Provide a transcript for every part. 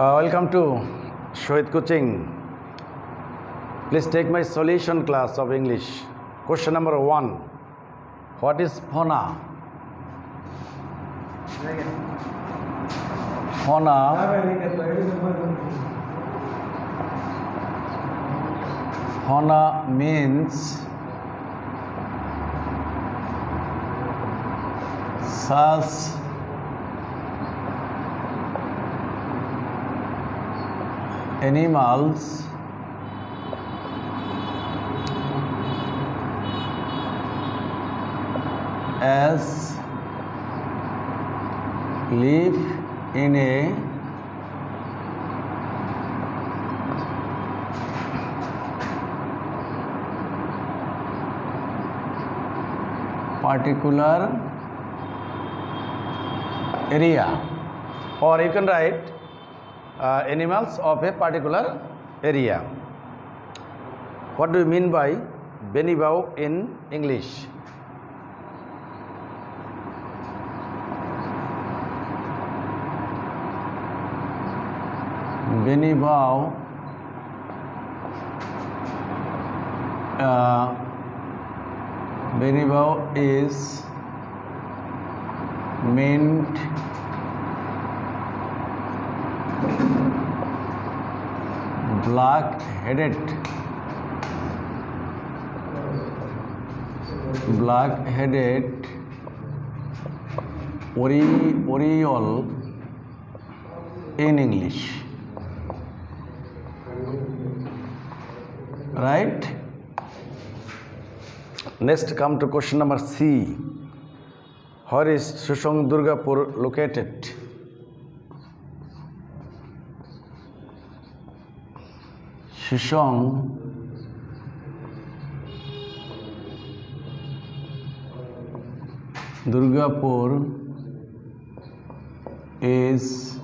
Uh, welcome to Shohit Coaching. Please take my solution class of English. Question number one What is fauna? Fauna fauna means such animals. As live in a particular area. Or you can write uh, animals of a particular area. What do you mean by benibau in english? Benibau uh, benibau is meant black headed black headed ori oriole in english right next come to question number c where is Sushong Durgapur located? Shishong Durgapur is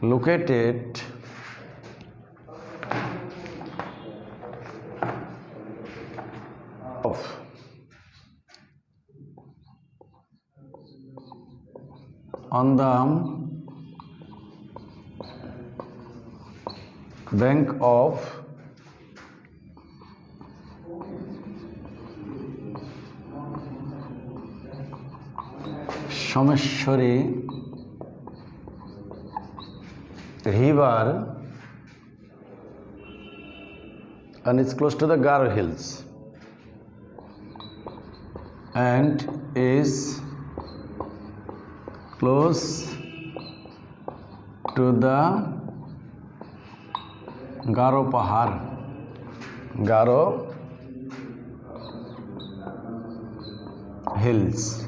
located of on the bank of Someshwari river and it's close to the Garo Hills and is close to the Garo Pahar. Garo Hills.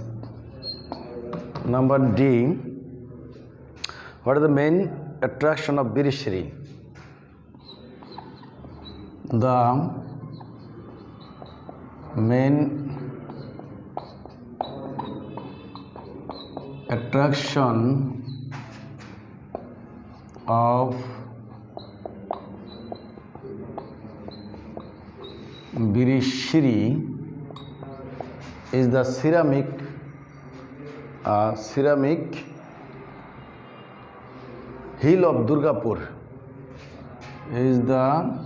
Number D. What is the main attraction of Birishri? The main attraction of Birishri is the ceramic uh, ceramic hill of Durgapur is the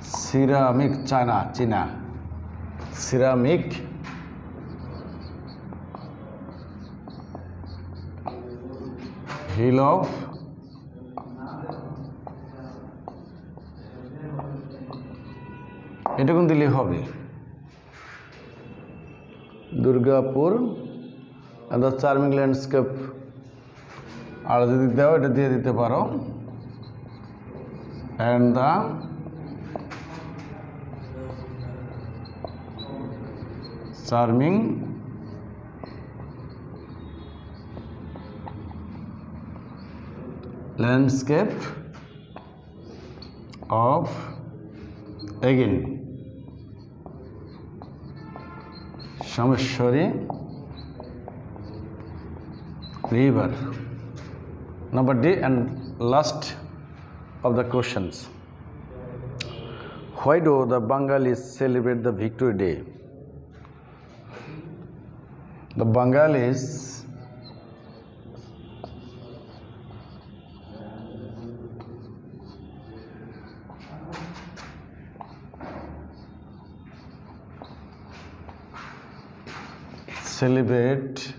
ceramic China China ceramic hill of এটা এরকম দিলে হবে। দুর্গাপুর অর্থাৎ charming landscape আর যদি দেওয়া এটা দিয়ে দিতে পারো। And the charming landscape of again Sameshwari river. Number D and last of the questions. Why do the Bengalis celebrate the Victory Day? The Bengalis celebrate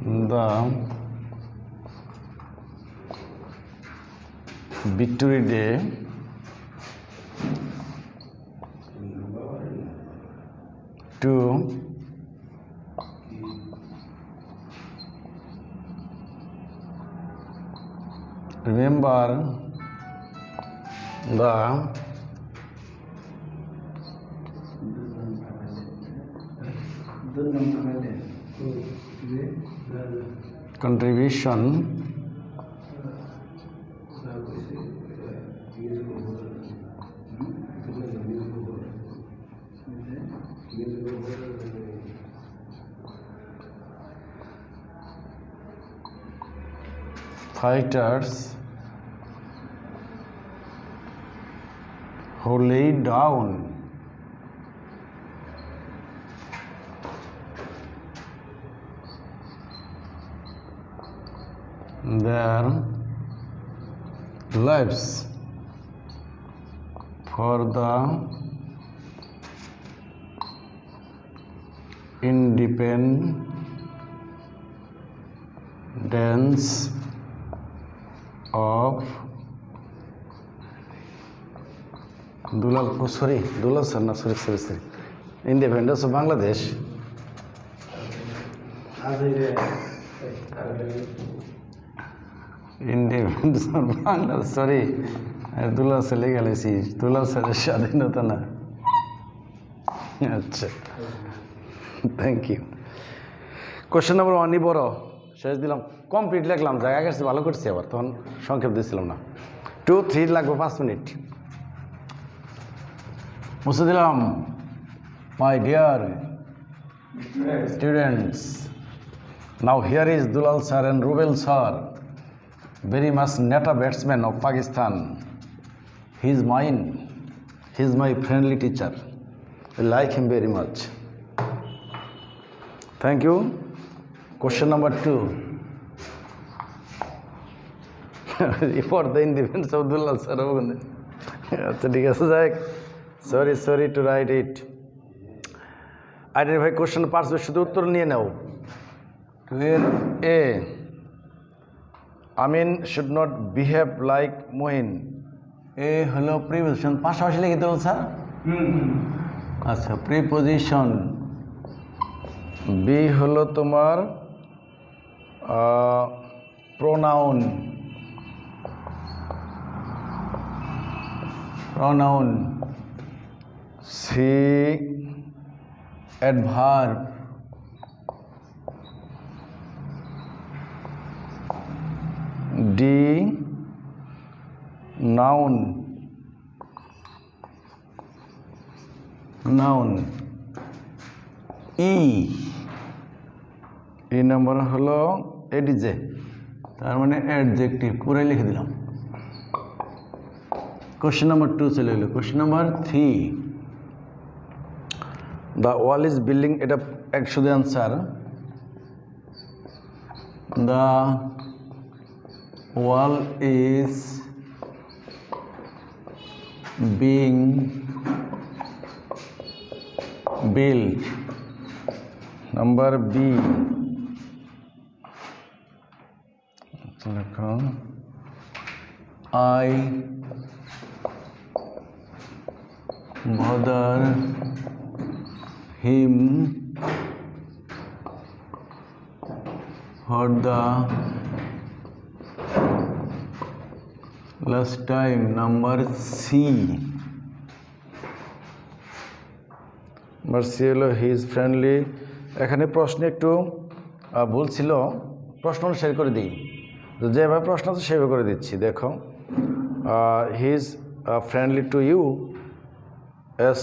the Victory Day to remember the contribution. Fighters who laid down their lives for the independence of Dulal sorry Dulal sir না sorry sorry sorry independence of Bangladesh independence Bangladesh sorry Dulal sir গেলেছি, Dulal স্যারের স্বাধীনতা না। আচ্ছা thank you question number ওয়ানই বড় শেষ দিলাম। Complete লিখলাম, জায়গা গেছে, ভালো করছি আবার, তখন সংক্ষেপ দিয়েছিলাম না। টু থ্রি লাগবে, পাঁচ মিনিট। মুছে দিলাম। My dear students now here is Dulal sir and Rubel sir. very much neta batsman of Pakistan. He is mine. He is my friendly teacher. I like him very much. Thank you. Question number two. For the independence of Dulal sir. আচ্ছা ঠিক আছে যাই sorry sorry to write it identify question পার্সবে শুধু উত্তর নিয়ে নাও two এর এ Amin should not behave like Mohin A হলো preposition পাশাপাশি লিখে দেবো স্যার। আচ্ছা প্রিপোজিশন বি হলো তোমার pronoun pronoun C adverb D noun. Noun. E. এই নাম্বার হলো এডিজে, তার মানে অ্যাডজেক্টিভ, পুরাই লিখে দিলাম। কোশ্চেন নাম্বার টু চলে এলো। Question number three the wall is building এটা একশো answer the wall is being built. Number b. লেখো i bother him for the last time number C. Number C হলো হি ইজ ফ্রেন্ডলি এখানে প্রশ্নে একটু ভুল ছিল। প্রশ্ন শেয়ার করে দিই। তো যেভাবে প্রশ্ন আছে সেভাবে করে দিচ্ছি। দেখো he is friendly to you as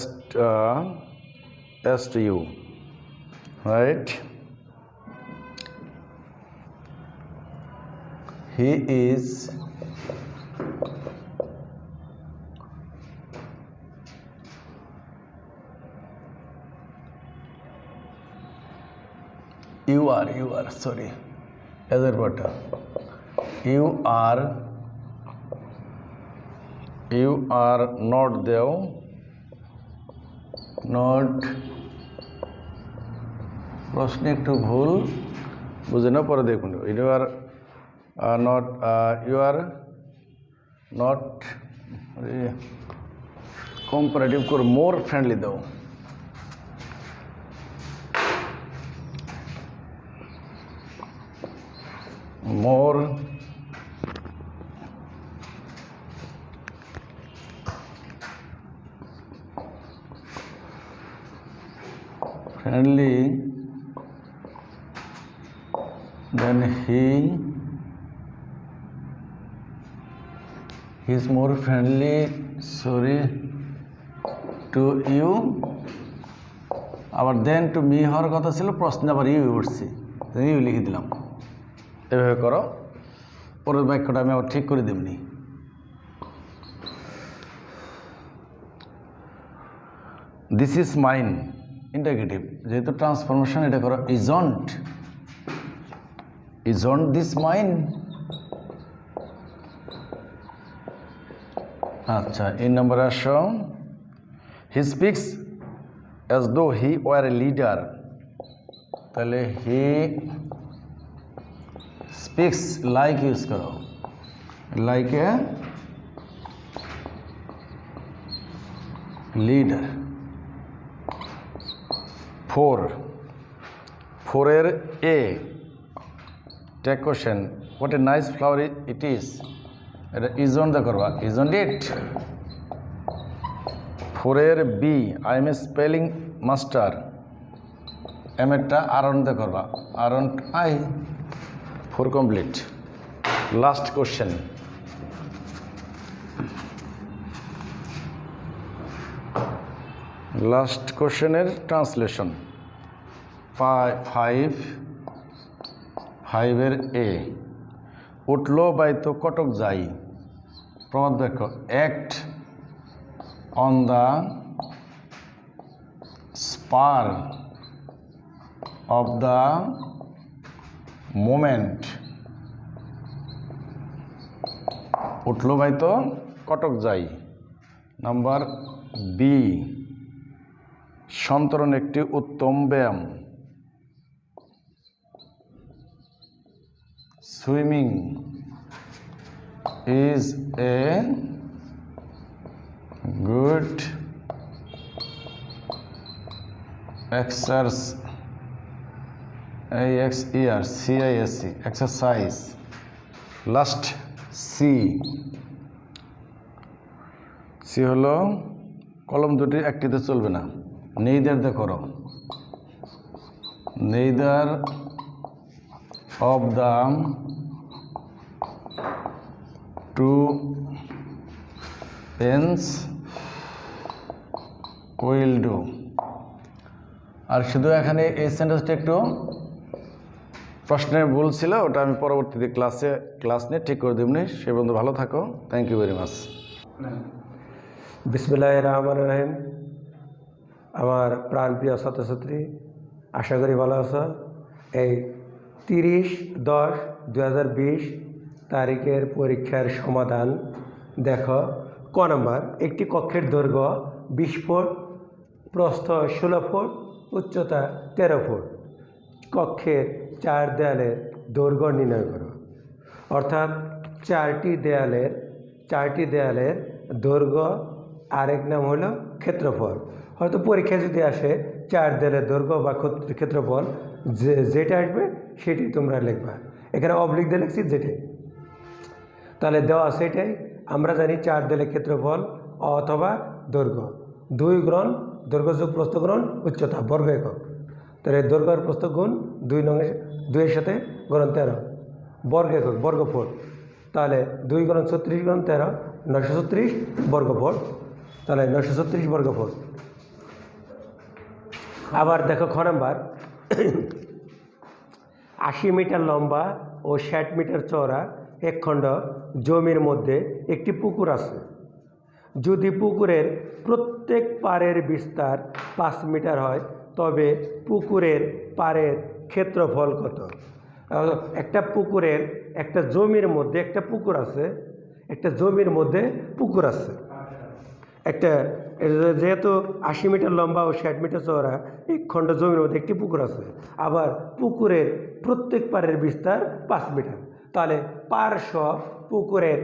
as to you right he is you are you are sorry এদের পরটা you are you are not দেও নট প্রশ্নে একটু ভুল বুঝে না পরে দেখুন you are not you are not comparative করে মোর ফ্রেন্ডলি দাও মোর friendly then he he is more friendly sorry to you আবার দেন টু মি হওয়ার কথা ছিল প্রশ্নে আবার ইউ উঠছে ইউ লিখে দিলাম এভাবে করো। পরের বাক্যটা আমি আবার ঠিক করে দেবনি। দিস ইজ মাইন ইন্টাগ্রেটিভ যেহেতু ট্রান্সফরমেশন এটা করো। ইজন্ট ইজন্ট দিস মাইন আচ্ছা এই নম্বরে আসো। He speaks as though he war a leader তাহলে হি স্পিক্স লাইক ইউজ করো লাইক এ লিডার ফোর ফোরের A take question what a nice flower it is এটা ইজন দা করবা ইজন ইট ফোরের B I am a spelling master am এরটা আরন দা করবা আরন I four complete. Last question last কোশ্চেনের ট্রান্সলেশন ফাইভ ফাইভের এ উঠল বাইতো কটক যাই। প্রমাদ act on the spur of the moment. উঠল বাইতো কটক যাই। নাম্বার বি, সন্তরণ একটি উত্তম ব্যায়াম। Swimming is a good exercise এই ex year CISC exercise last C C হলো কলম দুটি একটিতে চলবে না। নেইদার দে করো। Neither of the two pens will do আর শুধু এখানে এই সেন্টেন্সটা একটু প্রশ্নের ভুল ছিল, ওটা আমি পরবর্তীতে ক্লাসে ক্লাস নিয়ে ঠিক করে দেবনি। সে বন্ধু ভালো থাকো। থ্যাংক ইউ ভেরি মাচ বিসমিল্লাহ রহমান রহিম। আমার প্রাণপ্রিয় ছাত্রছাত্রী, আশা করি ভালো আছো। এই তিরিশ দশ দু তারিখের পরীক্ষার সমাধান দেখো। ক নম্বর, একটি কক্ষের দৈর্ঘ্য বিশ ফুট, প্রস্থ ষোলো ফুট, উচ্চতা তেরো ফুট। কক্ষের চার দেয়ালের দৈর্ঘ্য নির্ণয় করো। অর্থাৎ চারটি দেয়ালের চারটি দেয়ালের দৈর্ঘ্য আরেক নাম হলো ক্ষেত্রফল। হয়তো পরীক্ষা যদি আসে চার দেয়ালের দৈর্ঘ্য বা ক্ষেত্রফল, যে, যেটা আসবে সেটি তোমরা লিখবা। এখানে অবলিক দিয়ে লিখছি যেটাই। তাহলে দেওয়া সেটাই আমরা জানি চার দেয়ালের ক্ষেত্রফল অথবা দৈর্ঘ্য। দুই গ্রহণ দৈর্ঘ্য প্রস্থ গ্রহণ উচ্চতা বর্গ একক তাহলে দৈর্ঘ্য আর প্রস্থ গুণ দুই নঙের দুইয়ের সাথে গ্রহণ তেরো। বর্গ একক বর্গ ফুট তাহলে দুই গুণ ছত্রিশ গুণ তেরো নশো ছত্রিশ বর্গ ফুট তাহলে নশো ছত্রিশ বর্গ ফুট আবার দেখো খ নাম্বার। আশি মিটার লম্বা ও ষাট মিটার চওড়া এক খণ্ড জমির মধ্যে একটি পুকুর আছে। যদি পুকুরের প্রত্যেক পাড়ের বিস্তার পাঁচ মিটার হয় তবে পুকুরের পাড়ের ক্ষেত্রফল কত? একটা পুকুরের একটা জমির মধ্যে একটা পুকুর আছে, একটা জমির মধ্যে পুকুর আছে। একটা যেহেতু আশি মিটার লম্বা ও ষাট মিটার চওড়া, এক খণ্ড জমির মধ্যে একটি পুকুর আছে। আবার পুকুরের প্রত্যেক পাড়ের বিস্তার পাঁচ মিটার। তাহলে পার্শ্ব পুকুরের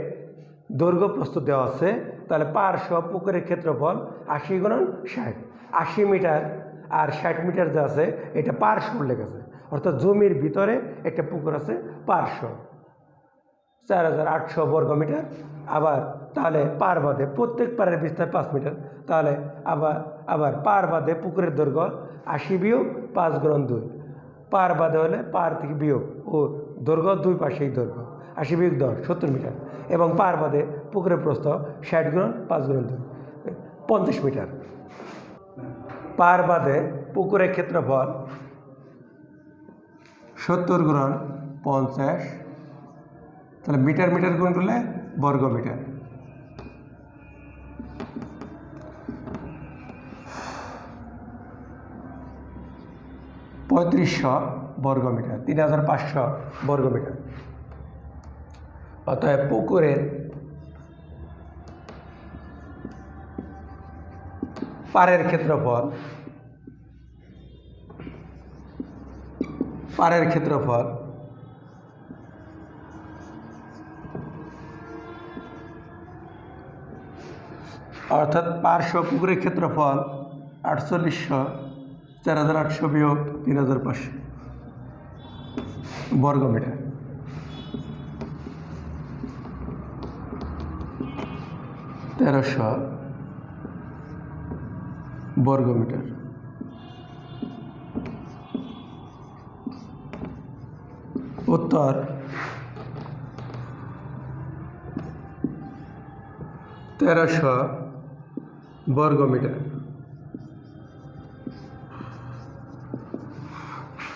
দৈর্ঘ্য প্রস্তুত দেওয়া আছে, তাহলে পার্শ্ব পুকুরের ক্ষেত্রফল আশি গুণন ষাট। আশি মিটার আর ষাট মিটার যে আছে, এটা পার্শ্ব উল্লেখ আছে। অর্থাৎ জমির ভিতরে একটা পুকুর আছে পার্শ্ব। চার হাজার আটশো বর্গ মিটার। আবার তাহলে পার বাদে প্রত্যেক পাড়ের বিস্তার পাঁচ মিটার। তাহলে আবার আবার পার বাদে পুকুরের দৈর্ঘ্য আশি বিয়োগ পাঁচ গ্রহণ দুই। পার বাদে হলে পার থেকে বিয়োগ ও দৈর্ঘ্য দুই পাশেই দৈর্ঘ্য। আশি বিয়োগ দশ, সত্তর মিটার। এবং পার বাদে পুকুরের প্রস্থ ষাট গ্রহণ পাঁচ গ্রহণ দুই, পঞ্চাশ মিটার। পার বাদে পুকুরের ক্ষেত্রফল সত্তর গ্রহণ পঞ্চাশ। তাহলে মিটার মিটার গুণ করলে বর্গ মিটার। পঁয়ত্রিশশো বর্গ মিটার, তিন হাজার পাঁচশো বর্গ মিটার। অতএব পুকুরের পাড়ের ক্ষেত্রফল পাড়ের ক্ষেত্রফল, অর্থাৎ পার্শ্ব পুকুরের ক্ষেত্রফল আটচল্লিশশো, চার হাজার আটশো বিয়োগ তিন হাজার পাঁচশো বর্গ মিটার তেরোশো বর্গ মিটার। উত্তর। তেরোশো বর্গ মিটার।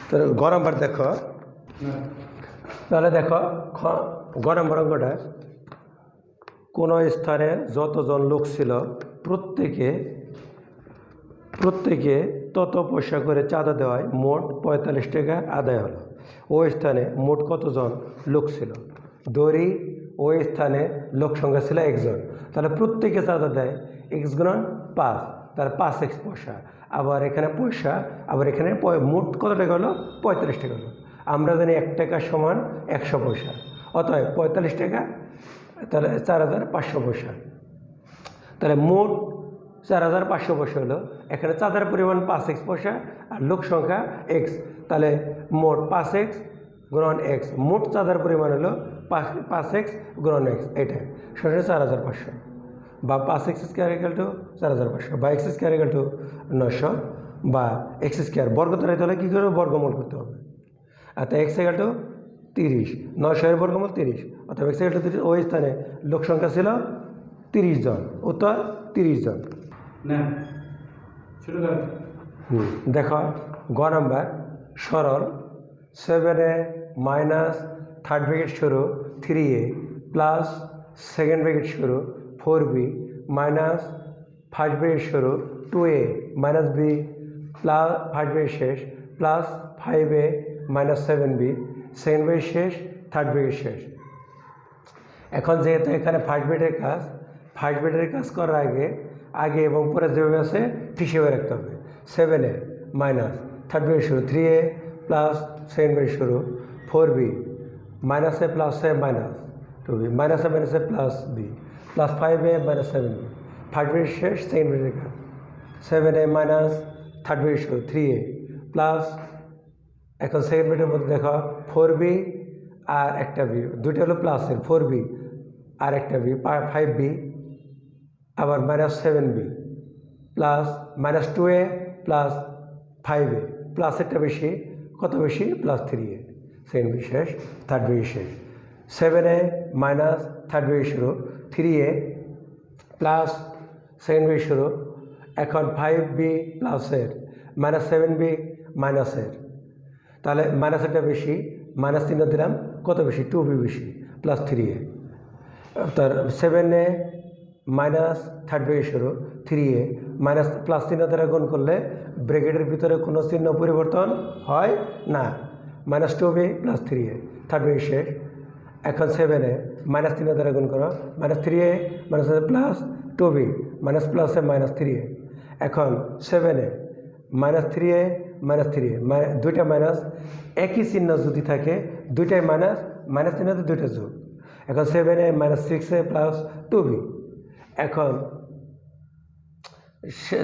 তো গরম বার দেখো। তাহলে দেখো গরম রঙ্গটা কোনো স্থানে যতজন লোক ছিল, প্রত্যেকে প্রত্যেকে তত পয়সা করে চাঁদা দেওয়ায় মোট পঁয়তাল্লিশ টাকা আদায় হলো। ওই স্থানে মোট কতজন লোক ছিল? দড়ি ওই স্থানে লোক সংখ্যা ছিল একজন। তাহলে প্রত্যেকে চাঁদা দেয় এক্স গুণন পাঁচ তার পাঁচ এক্স পয়সা। আবার এখানে পয়সা, আবার এখানে মোট কত টাকা হলো? পঁয়তাল্লিশ টাকা হলো। আমরা জানি এক টাকা সমান একশো পয়সা। অতএব পঁয়তাল্লিশ টাকা, তাহলে চার হাজার পাঁচশো পয়সা। তাহলে মোট চার হাজার পাঁচশো পয়সা হলো এখানে চাঁদার পরিমাণ পাঁচ এক্স পয়সা আর লোক সংখ্যা এক্স তাহলে মোট পাঁচ এক্স গ্রহণ এক্স মোট চাঁদার পরিমাণ হলো পাঁচ এক্স গ্রহণ এক্স এটা সরাসরি চার হাজার পাঁচশো। বা পাঁচ এক্স স্কোয়ার ইকাল টু চার হাজার পাঁচশো। বা এক্স স্কোয়ার ইকাল টু নশো বা এক্স স্কোয়ার বর্গ তারাইতে হলে কী করে বর্গমূল করতে হবে। আর তা এক্স এগাল টু তিরিশ। নশো এর বর্গমূল তিরিশ। অর্থাৎ এক্স এগাল টু তিরিশ। ওই স্থানে লোক সংখ্যা ছিল তিরিশ জন। উত্তর তিরিশ জন। না। দেখো, গ নাম্বার, সরল seven A minus third bracket শুরু three A plus second bracket শুরু four B minus first bracket শুরু two A minus B plus first bracket শেষ plus five A minus seven B second bracket শেষ bracket ব্রেকেট শেষ। এখন যেহেতু এখানে ফার্স্ট বেডের কাজ ফার্স্ট বেডের কাজ করার আগে আগে এবং পরে যেভাবে আছে হিসেবে রাখতে হবে সেভেন এ মাইনাস থার্ড বেড শুরু থ্রি এ প্লাস সেকেন্ড বেড শুরু four b minus a plus a minus two b minus a minus a plus b plus five a minus seven b first bed শেষ সেকেন্ড বেডের কাজ সেভেন এ minus third বেড শুরু three এ plus এখন second বিটের মধ্যে দেখো ফোর বি আর একটা বি দুইটা হলো প্লাসের ফোর বি আর একটা বি ফাইভ বি আবার minus seven b plus minus two a plus five a প্লাসেরটা বেশি, কত বেশি? Plus three a second b শেষ থার্ড বি শেষ। Seven a minus third b শুরু three a plus second b শুরু, এখন ফাইভ বি প্লাসের মাইনাস সেভেন বি মাইনাসের তাহলে মাইনাসেরটা বেশি মাইনাস তিনটা দিলাম, কত বেশি? টু বি বেশি প্লাস থ্রি এ তার seven a minus third b শুরু থ্রি এ মাইনাস প্লাস চিহ্ন দ্বারা গুণ করলে ব্রেকেটের ভিতরে কোনো চিহ্ন পরিবর্তন হয় না। Minus two b plus three a. Third b শেষ। এখন সেভেনে মাইনাস তিনের দ্বারা গুণ করো। Minus three a minus plus two b minus প্লাসে মাইনাস থ্রি এ। এখন সেভেনে minus three a minus three a. দুইটা মাইনাস একই চিহ্ন যদি থাকে, দুইটাই মাইনাস মাইনাস চিহ্নতে দুইটা যোগ। এখন সেভেনে minus six plus two b এখন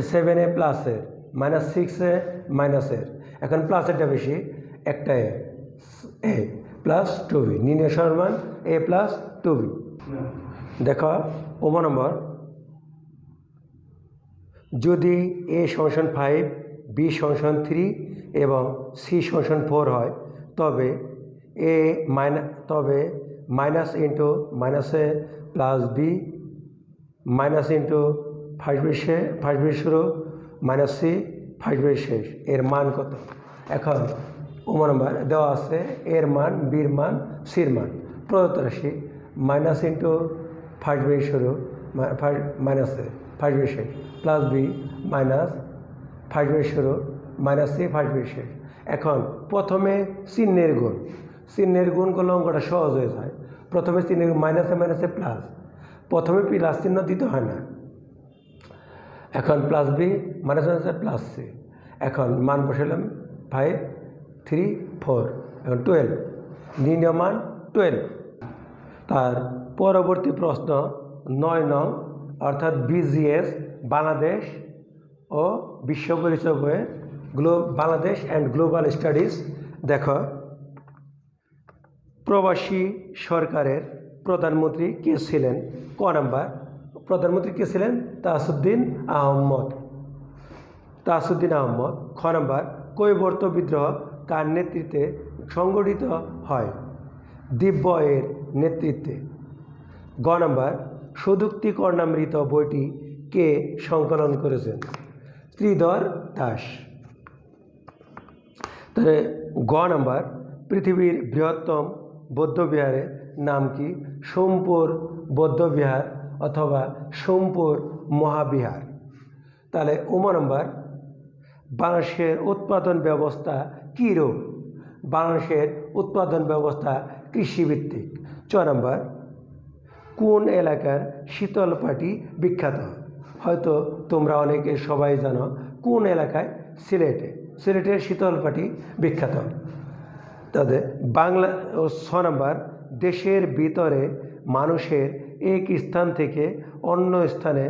সেভেনে প্লাসের মাইনাস সিক্সে মাইনাসের এখন প্লাসেরটা বেশি, একটা a a plus two b নির্ণয় সমান এ প্লাস টু বি দেখো ওমা নম্বর। যদি এ সংশন ফাইভ বি সংশন থ্রি এবং সি সংশন ফোর হয়, তবে এ মাইনা তবে মাইনাস ইন্টু মাইনাসে plus b minus into first b শে ফার্স্ট বি শুরু মাইনাস সি ফার্স্ট বি শেষ এর মান কত? এখন উমা নম্বর দেওয়া আছে, এর মান, বির মান, সির মান। প্রদত্ত রাশি মাইনাস ইন্টু ফার্স্ট বি শুরু মাইনাসে ফার্স্ট বি শেষ plus b minus first b শুরু মাইনাস সি ফার্স্ট বি শেষ এখন প্রথমে চিহ্নের গুণ। চিহ্নের গুণ করলে অঙ্কটা সহজ হয়ে যায়। প্রথমে চিহ্নের মাইনাসে মাইনাসে প্লাস প্রথমে প্লাস চিহ্ন দিতে হয় না। এখন প্লাস বি মাইনাস মাইনাসে প্লাস সি এখন মান বসালাম ফাইভ থ্রি ফোর এখন টুয়েলভ নির্ণয় মান টুয়েলভ তার পরবর্তী প্রশ্ন নয় নং, অর্থাৎ বিজিএস বাংলাদেশ ও বিশ্ব পরিচয় বইয়ে গ্লো বাংলাদেশ অ্যান্ড গ্লোবাল স্টাডিজ দেখো। প্রবাসী সরকারের প্রধানমন্ত্রী কে ছিলেন? ক নাম্বার? প্রধানমন্ত্রী কে ছিলেন? তাসুদ্দিন আহম্মদ তাসুদ্দিন আহম্মদ খ নাম্বার, কৈবর্ত বিদ্রোহ কার নেতৃত্বে সংগঠিত হয়? দিব্য এর নেতৃত্বে। গ নম্বর সদুক্তি কর্ণামৃত বইটি কে সংকলন করেছেন? ত্রিধর দাস। তাহলে গ নাম্বার, পৃথিবীর বৃহত্তম বৌদ্ধবিহারের নাম কি? সোমপুর বৌদ্ধবিহার অথবা সোমপুর মহাবিহার। তাহলে উমা নম্বর, বাংলাদেশের উৎপাদন ব্যবস্থা কী রূপ বাংলাদেশের উৎপাদন ব্যবস্থা কৃষিভিত্তিক। চ নম্বর, কোন এলাকার শীতল পাটি বিখ্যাত? হয়তো তোমরা অনেকে সবাই জানো কোন এলাকায় সিলেটে, সিলেটের শীতল পাটি বিখ্যাত। তাদের বাংলা, ও ছ নম্বর, দেশের ভিতরে মানুষের এক স্থান থেকে অন্য স্থানে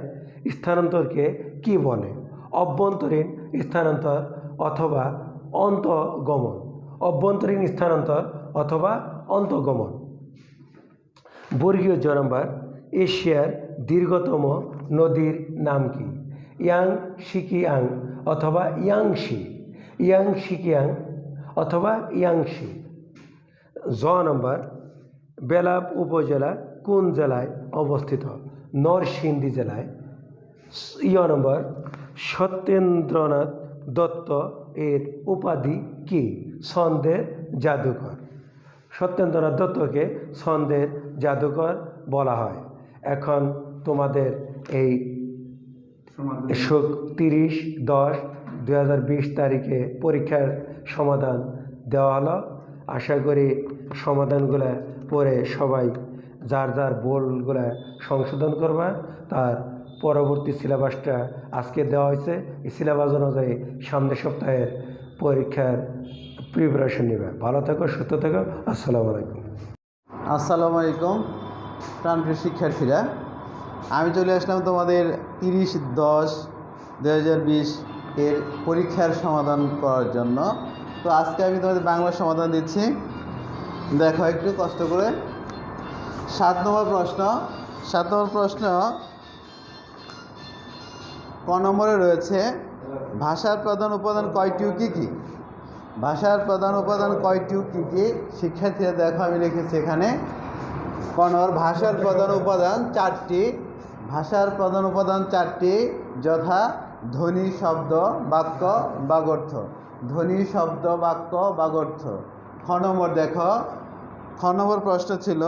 স্থানান্তরকে কি বলে? অভ্যন্তরীণ স্থানান্তর অথবা অন্তগমন। অভ্যন্তরীণ স্থানান্তর অথবা অন্তগমন। বর্গীয় জ নম্বর, এশিয়ার দীর্ঘতম নদীর নাম কি? ইয়াং শিকিয়াং অথবা ইয়াংশি। ইয়াং শিকিয়াং অথবা ইয়াংশি। জ নম্বর, বেলাব উপজেলা কোন জেলায় অবস্থিত। নরসিংদী জেলায়। ইয় নম্বর, সত্যেন্দ্রনাথ দত্ত এর উপাধি কি? ছন্দের জাদুকর সত্যেন্দ্রনাথ দত্তকে ছন্দের জাদুকর বলা হয়। এখন তোমাদের এই তিরিশ দশ দু হাজার বিশ তারিখে পরীক্ষার সমাধান দেওয়া হলো। আশা করি সমাধানগুলো পড়ে সবাই যার যার বোলগুলো সংশোধন করবা, তার পরবর্তী সিলেবাসটা আজকে দেওয়া হয়েছে। এই সিলেবাস অনুযায়ী সামনের সপ্তাহের পরীক্ষার প্রিপারেশন নেবে। ভালো থাকো, সুস্থ থাকো। আসসালামু আলাইকুম। আসসালামু আলাইকুম, প্রাণপ্রিয় শিক্ষার্থীরা। আমি চলে আসলাম তোমাদের তিরিশ দশ দু এর পরীক্ষার সমাধান করার জন্য। তো আজকে আমি তোমাদের বাংলা সমাধান দিচ্ছি। দেখো, একটু কষ্ট করে সাত নম্বর প্রশ্ন, সাত নম্বর প্রশ্ন ক নম্বরে রয়েছে, ভাষার প্রধান উপাদান কয়টি কী কী? ভাষার প্রধান উপাদান কয়টি কী কী? শিক্ষার্থীরা দেখো, আমি লিখেছি এখানে। ক নম্বর, ভাষার প্রধান উপাদান চারটি। ভাষার প্রধান উপাদান চারটি, যথা ধ্বনি, শব্দ, বাক্য বাগর্থ ধ্বনি, শব্দ, বাক্য বাগর্থ খ নম্বর দেখো, খ নম্বর প্রশ্ন ছিল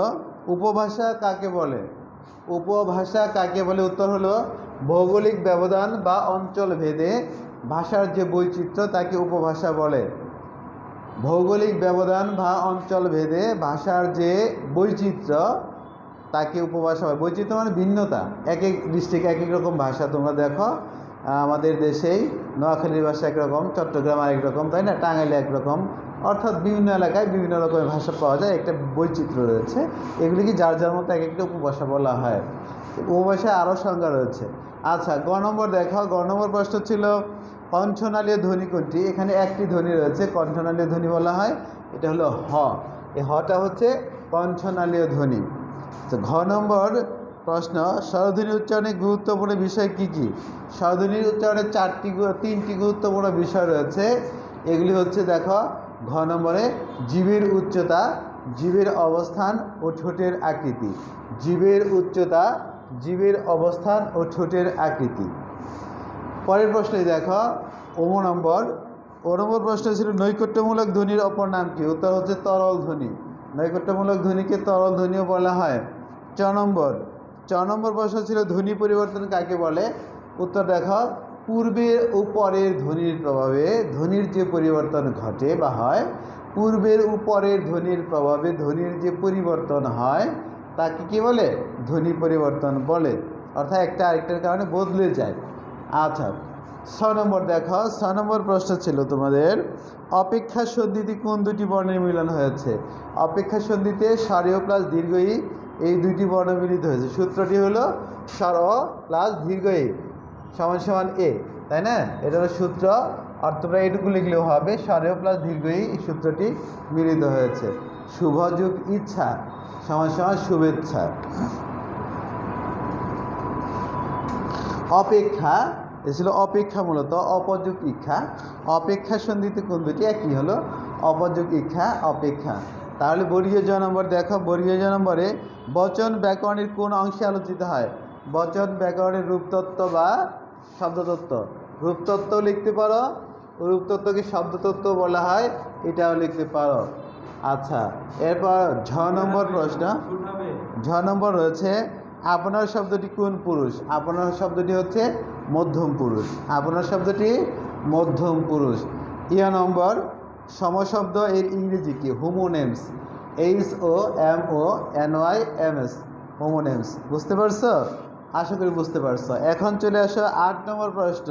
উপভাষা কাকে বলে? উপভাষা কাকে বলে? উত্তর হলো ভৌগোলিক ব্যবধান বা অঞ্চল ভেদে ভাষার যে বৈচিত্র্য তাকে উপভাষা বলে। ভৌগোলিক ব্যবধান বা অঞ্চল ভেদে ভাষার যে বৈচিত্র্য তাকে উপভাষা হয় বৈচিত্র্য মানে ভিন্নতা। এক এক ডিস্ট্রিক্ট, এক এক রকম ভাষা। তোমরা দেখো, আমাদের দেশেই নোয়াখালীর ভাষা একরকম, চট্টগ্রাম আরেক রকম, তাই না? টাঙ্গাইলে একরকম। অর্থাৎ বিভিন্ন এলাকায় বিভিন্ন রকমের ভাষা পাওয়া যায়, একটা বৈচিত্র্য রয়েছে। এগুলি কি যার যার মতো এক একটা উপভাষা বলা হয়? উপভাষায় আরও সংজ্ঞা রয়েছে। আচ্ছা গ নম্বর দেখো গ নম্বর প্রশ্ন ছিল, কণ্ঠনালীয় ধ্বনি কোনটি? এখানে একটি ধ্বনি রয়েছে, কণ্ঠনালীয় ধ্বনি বলা হয়। এটা হলো হ। এই হটা হচ্ছে কণ্ঠনালীয় ধ্বনি। তো ঘ নম্বর প্রশ্ন, স্বরধ্বনি উচ্চারণে গুরুত্বপূর্ণ বিষয় কি কি? স্বরধ্বনির উচ্চারণে চারটি তিনটি গুরুত্বপূর্ণ বিষয় রয়েছে। এগুলি হচ্ছে, দেখো ঘ নম্বরে, জীবের উচ্চতা, জীবের অবস্থান ও ঠোঁটের আকৃতি। জীবের উচ্চতা, জীবের অবস্থান ও ঠোঁটের আকৃতি। পরের প্রশ্নে দেখো, ওম নম্বর। ও নম্বর প্রশ্ন ছিল, নৈকট্যমূলক ধ্বনির অপর নাম কি? উত্তর হচ্ছে তরল ধ্বনি। নৈকট্যমূলক ধ্বনিকে তরল ধ্বনিও বলা হয়। চ নম্বর। চ নম্বর প্রশ্ন ছিল, ধ্বনি পরিবর্তন কাকে বলে? উত্তর দেখো পূর্বের ও পরের ধ্বনির প্রভাবে ধ্বনির যে পরিবর্তন ঘটে বা হয়, পূর্বের ও পরের ধ্বনির প্রভাবে ধ্বনির যে পরিবর্তন হয়, তাকে কি বলে? ধ্বনি পরিবর্তন বলে। অর্থাৎ একটা আরেকটার কারণে বদলে যায়। আচ্ছা ছ নম্বর দেখো। ছ নম্বর প্রশ্ন ছিল তোমাদের, অপেক্ষা সন্ধিতে কোন দুটি বর্ণের মিলন হয়েছে? অপেক্ষা সন্ধিতে স্বরীয় প্লাস দীর্ঘই এই দুইটি বর্ণ মিলিত হয়েছে। সূত্রটি হলো স্বর প্লাস দীর্ঘই। সমান সমান এ তাই না? এটা হলো সূত্র। আর তোমরা এটুকু লিখলেও হবে স্বরীয় প্লাস দীর্ঘই এই সূত্রটি মিলিত হয়েছে। শুভযুগ ইচ্ছা, সমান সমান শুভেচ্ছা। অপেক্ষা, এ ছিল অপেক্ষা মূলত, অপযোগ ইচ্ছা। অপেক্ষা সন্ধিতে কোন দুটি? একই হলো অপযোগ ইচ্ছা, অপেক্ষা। তাহলে বর্গীয় জ নম্বর দেখো, বর্গীয় জ নম্বরে বচন ব্যাকরণের কোন অংশে আলোচিত হয়? বচন ব্যাকরণের রূপতত্ত্ব বা শব্দতত্ত্ব। রূপতত্ত্ব লিখতে পারো। রূপতত্ত্বকে শব্দতত্ত্ব বলা হয়, এটাও লিখতে পারো। আচ্ছা এরপর ঝ নম্বর প্রশ্ন। ঝ নম্বর রয়েছে, আপনার শব্দটি কোন পুরুষ? আপনার শব্দটি হচ্ছে মধ্যম পুরুষ। আপনার শব্দটি মধ্যম পুরুষ। ইয়া নম্বর, সমশব্দ এর ইংরেজি কি? Homonyms H O M O N Y M S homonyms বুঝতে পারছ? আশা করি বুঝতে পারছ। এখন চলে আসো আট নম্বর প্রশ্ন।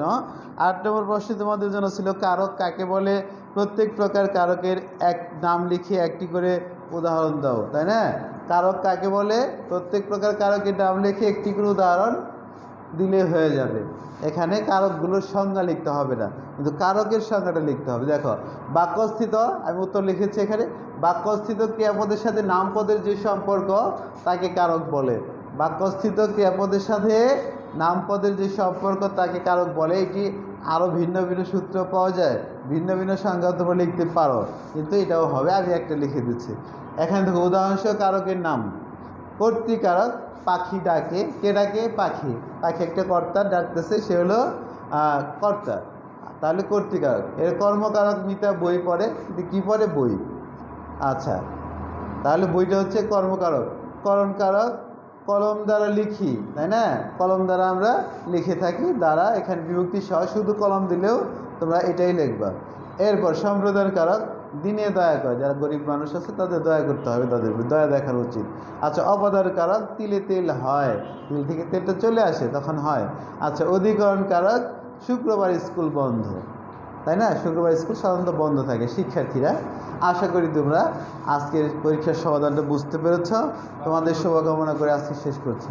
আট নম্বর প্রশ্ন তোমাদের জন্য ছিল, কারক কাকে বলে? প্রত্যেক প্রকার কারকের এক নাম লিখে একটি করে উদাহরণ দাও, তাই না? কারক কাকে বলে? প্রত্যেক প্রকার কারকের নাম লিখে একটি করে উদাহরণ দিলে হয়ে যাবে। এখানে কারকগুলোর সংজ্ঞা লিখতে হবে না, কিন্তু কারকের সংজ্ঞাটা লিখতে হবে। দেখো, বাক্যস্থিত, আমি উত্তর লিখেছি এখানে, বাক্যস্থিত ক্রিয়াপদের সাথে নামপদের যে সম্পর্ক, তাকে কারক বলে। বাক্যস্থিত ক্রিয়াপদের সাথে নামপদের যে সম্পর্ক তাকে কারক বলে, এটি আরও ভিন্ন ভিন্ন সূত্র পাওয়া যায়। ভিন্ন ভিন্ন সংজ্ঞা তোমরা লিখতে পারো। কিন্তু এটাও হবে, আমি একটা লিখে দিচ্ছি। এখানে দেখো উদাহরণস্বরূপ কারকের নাম। কর্তৃকারক পাখি ডাকে। কে ডাকে? পাখি। পাখি একটা কর্তা ডাকতেছে, সে হলো কর্তা। তাহলে কর্তৃকারক। এর কর্মকারক মিতা বই পড়ে কী পড়ে? বই। আচ্ছা। তাহলে বইটা হচ্ছে কর্মকারক। করণকারক কলম দ্বারা লিখি, তাই না? কলম দ্বারা আমরা লিখে থাকি, দ্বারা এখানে বিভক্তি সহ শুধু কলম দিলেও তোমরা এটাই লিখবা। এরপর সম্প্রদান কারক, দিনে দয়া করে, যারা গরিব মানুষ আছে, তাদের দয়া করতে হবে তাদের দয়া দেখানো উচিত। আচ্ছা অপদার কারক, তিলে তেল হয়। তিল থেকে তেলটা চলে আসে, তখন হয়। আচ্ছা অধিকরণ কারক, শুক্রবার স্কুল বন্ধ। তাই না? শুক্রবার স্কুল সাধারণত বন্ধ থাকে শিক্ষার্থীরা। আশা করি তোমরা আজকের পরীক্ষার সমাধানটা বুঝতে পেরেছ। তোমাদের শুভকামনা করে আজকে শেষ করছি।